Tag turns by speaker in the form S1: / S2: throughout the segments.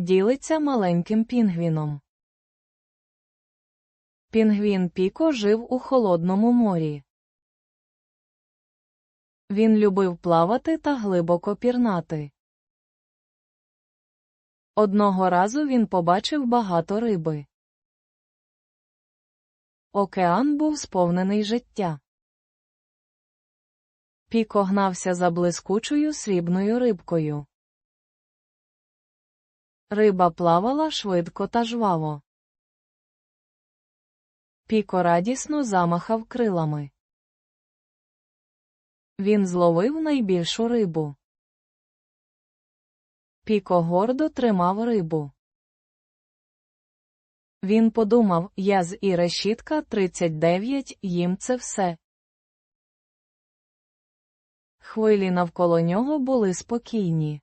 S1: ділиться маленьким пінгвіном. Пінгвін Піко жив у холодному морі. Він любив плавати та глибоко пірнати. Одного разу він побачив багато риби. Океан був сповнений життя. Піко гнався за блискучою срібною рибкою. Риба плавала швидко та жваво. Піко радісно замахав крилами. Він зловив найбільшу рибу. Піко гордо тримав рибу. Він подумав, я з і решітка 39, їм це все. Хвилі навколо нього були спокійні.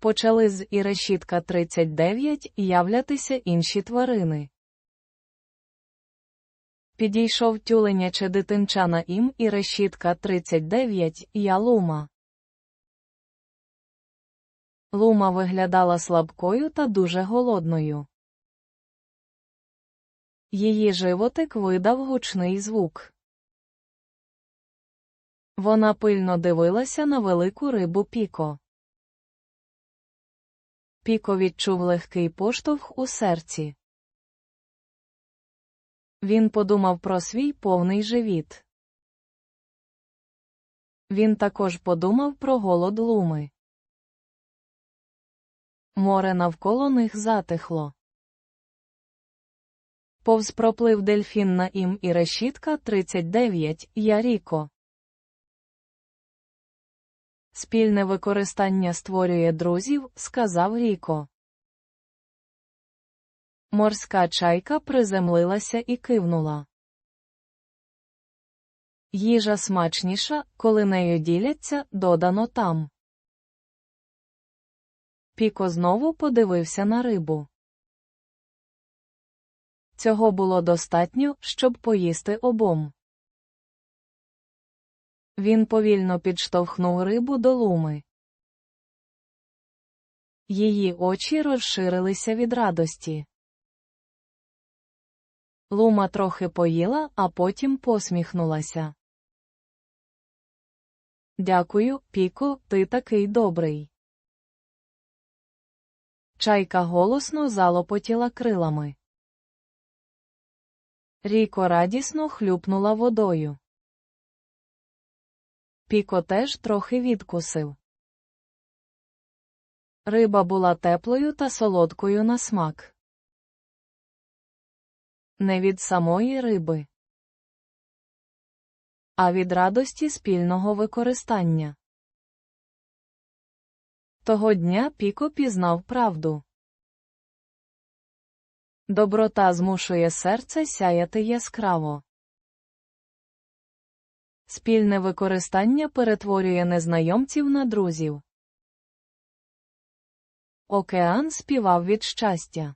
S1: Почали з і решітка 39 являтися інші тварини. Підійшов тюленяче дитинча на ім і решітка 39 я лума. Лума виглядала слабкою та дуже голодною. Її животик видав гучний звук. Вона пильно дивилася на велику рибу Піко. Піко відчув легкий поштовх у серці. Він подумав про свій повний живіт. Він також подумав про голод луми. Море навколо них затихло. Повз проплив дельфін на ім і решітка 39 Яріко. Спільне використання створює друзів, сказав Ріко. Морська чайка приземлилася і кивнула. Їжа смачніша, коли нею діляться, додано там. Піко знову подивився на рибу. Цього було достатньо, щоб поїсти обом. Він повільно підштовхнув рибу до луми. Її очі розширилися від радості. Лума трохи поїла, а потім посміхнулася. Дякую, Піко, ти такий добрий. Чайка голосно залопотіла крилами. Ріко радісно хлюпнула водою. Піко теж трохи відкусив. Риба була теплою та солодкою на смак. Не від самої риби, а від радості спільного використання. Того дня Піко пізнав правду. Доброта змушує серце сяяти яскраво. Спільне використання перетворює незнайомців на друзів. Океан співав від щастя.